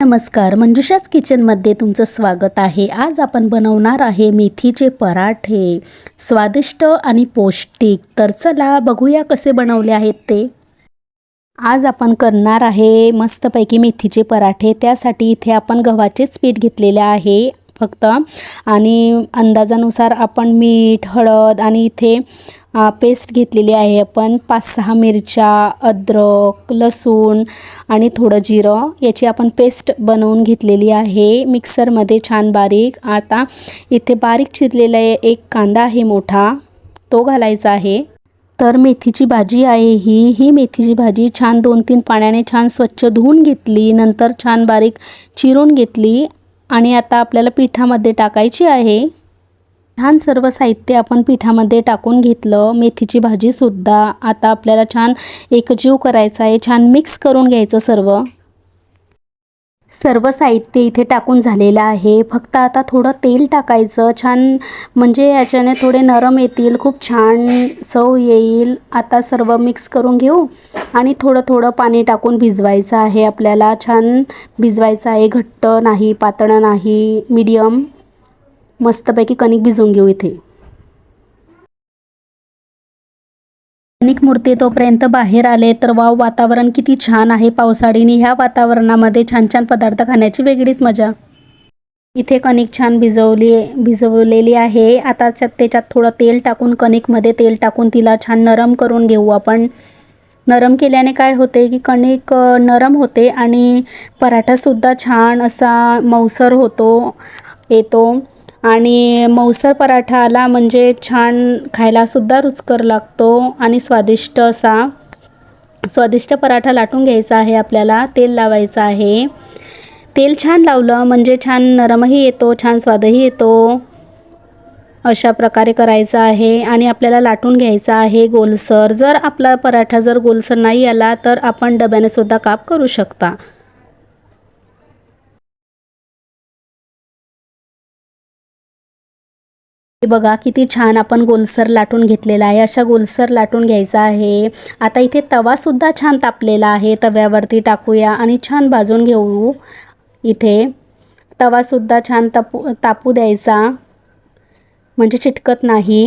नमस्कार मंजुषाच किचनमध्ये तुमचं स्वागत आहे. आज आपण बनवणार आहे मेथीचे पराठे. स्वादिष्ट आणि पौष्टिक. तर चला बघूया कसे बनवले आहेत ते. आज आपण करणार आहे मस्तपैकी मेथीचे पराठे. त्यासाठी इथे आपण गव्हाचेच पीठ घेतलेले आहे फक्त. आणि अंदाजानुसार आपण मीठ हळद आणि इथे पेस्ट घेतलेली आहे आपण. पाच सहा मिरच्या अद्रक लसूण आणि थोडं जिरं याची आपण पेस्ट बनवून घेतलेली आहे. मिक्सरमध्ये छान बारीक आता इथे बारीक चिरलेला एक कांदा आहे मोठा तो घालायचा आहे. तर मेथीची भाजी आहे ही. ही मेथीची भाजी छान दोन तीन पाण्याने छान स्वच्छ धुवून घेतली नंतर छान बारीक चिरून घेतली आणि आता आपल्याला पिठामध्ये टाकायची आहे. छान सर्व साहित्य आपण पिठामध्ये टाकून घेतलं मेथीची भाजीसुद्धा आता आपल्याला छान एकजीव करायचा आहे छान मिक्स करून घ्यायचं सर्व. सर्व साहित्य इथे टाकून झालेलं आहे. फक्त आता थोडं तेल टाकायचं. छान म्हणजे याच्याने थोडे नरम येतील खूप छान चव येईल. आता सर्व मिक्स करून घेऊ आणि थोडं थोडं पाणी टाकून भिजवायचं आहे आपल्याला. छान भिजवायचं आहे घट्ट नाही पातळ नाही मीडियम मस्तपैकी कणिक भिजवून घेऊ इथे. कणिक मूर्ती तोपर्यंत बाहेर आले तर वाव वातावरण किती छान आहे पावसाळीने. ह्या वातावरणामध्ये छान छान पदार्थ खाण्याची वेगळीच मजा. इथे कणिक छान भिजवली भिजवलेली आहे. आता त्याच्यात थोडं तेल टाकून कणिकमध्ये तेल टाकून तिला छान नरम करून घेऊ आपण. नरम केल्याने काय होते की कणिक नरम होते आणि पराठासुद्धा छान असा मऊसर होतो येतो. आणि मऊसर पराठा आला म्हणजे छान खायलासुद्धा रुचकर लागतो आणि स्वादिष्ट असा. स्वादिष्ट पराठा लाटून घ्यायचा आहे आपल्याला तेल लावायचं आहे. तेल छान लावलं म्हणजे छान नरमही येतो छान स्वादही येतो. अशा प्रकारे करायचं आहे आणि आपल्याला लाटून घ्यायचा आहे गोलसर. जर आपला पराठा जर गोलसर नाही आला तर आपण डब्याने सुद्धा काप करू शकता. हे बघा किती छान आपण गोलसर लाटून घेतलेला आहे. अशा गोलसर लाटून घ्यायचा आहे. आता इथे तवासुद्धा छान तापलेला आहे. तव्यावरती टाकूया आणि छान भाजून घेऊ. इथे तवासुद्धा छान तापू तापू द्यायचा. म्हणजे चिटकत नाही.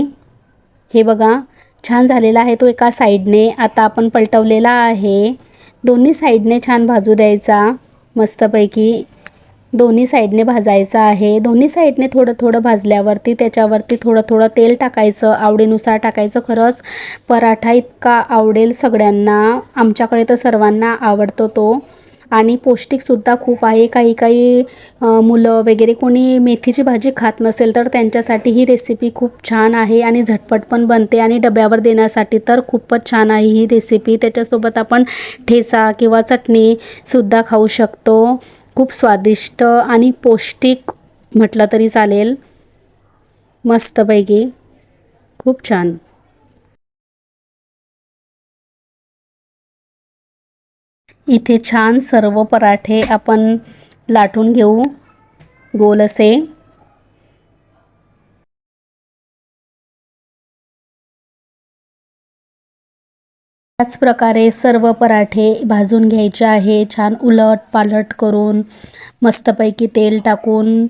हे बघा छान झालेला आहे तो एका साईडने. आता आपण पलटवलेला आहे. दोन्ही साईडने छान भाजू द्यायचा. मस्तपैकी दोन्ही साईडने भाजायचं आहे. दोन्ही साईडने थोडं थोडं भाजल्यावरती त्याच्यावरती थोडं थोडं तेल टाकायचं आवडीनुसार टाकायचं खरंच. पराठा इतका आवडेल सगळ्यांना. आमच्याकडे तर सर्वांना आवडतो तो. आणि पौष्टिकसुद्धा खूप आहे. काही काही मुलं वगैरे कोणी मेथीची भाजी खात नसेल तर त्यांच्यासाठी ही रेसिपी खूप छान आहे आणि झटपट पण बनते आणि डब्यावर देण्यासाठी तर खूपच छान आहे ही रेसिपी त्याच्यासोबत आपण ठेचा किंवा चटणीसुद्धा खाऊ शकतो. खूप स्वादिष्ट आणि पौष्टिक म्हटलं तरी चालेल. मस्तपैकी. खूप छान. इथे छान सर्व पराठे आपण लाटून घेऊ. गोल असे त्याच प्रकारे सर्व पराठे भाजून घ्यायचे आहे. छान उलट पालट करून मस्तपैकी तेल टाकून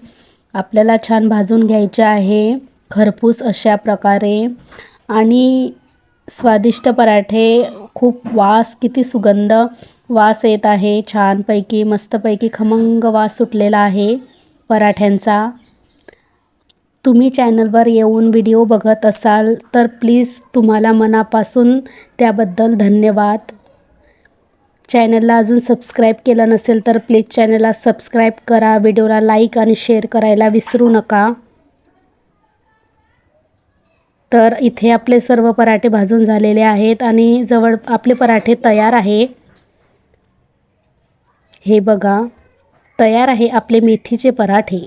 आपल्याला छान भाजून घ्यायचे आहे. खरपूस अशा प्रकारे. आणि स्वादिष्ट पराठे खूप वास किती सुगंध वास येत आहे. छानपैकी मस्तपैकी खमंग वास सुटलेला आहे पराठ्यांचा. तुम्ही चॅनलवर येऊन व्हिडिओ बघत असाल तर प्लीज तुम्हाला मनापासून त्याबद्दल धन्यवाद. चॅनलला अजून सबस्क्राईब केलं नसेल तर प्लीज चॅनलला सबस्क्राईब करा. व्हिडिओला लाईक आणि शेअर करायला विसरू नका. तर इथे आपले सर्व पराठे भाजून झालेले आहेत आणि जवळ आपले पराठे तयार आहे. हे बघा तयार आहे आपले मेथीचे पराठे.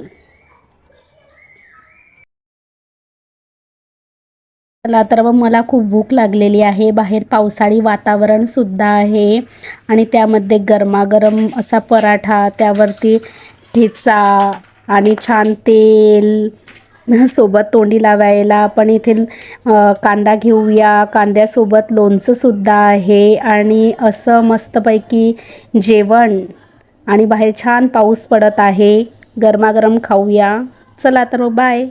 चला तर मग मला खूप भूक लागलेली आहे. बाहेर पावसाळी वातावरणसुद्धा आहे. आणि त्यामध्ये गरमागरम असा पराठा त्यावरती ठेचा आणि छान तेल सोबत तोंडी लावायला. आपण इथे कांदा घेऊया. कांद्यासोबत लोणचंसुद्धा आहे. आणि असं मस्तपैकी जेवण आणि बाहेर छान पाऊस पडत आहे. गरमागरम खाऊया. चला तर बाय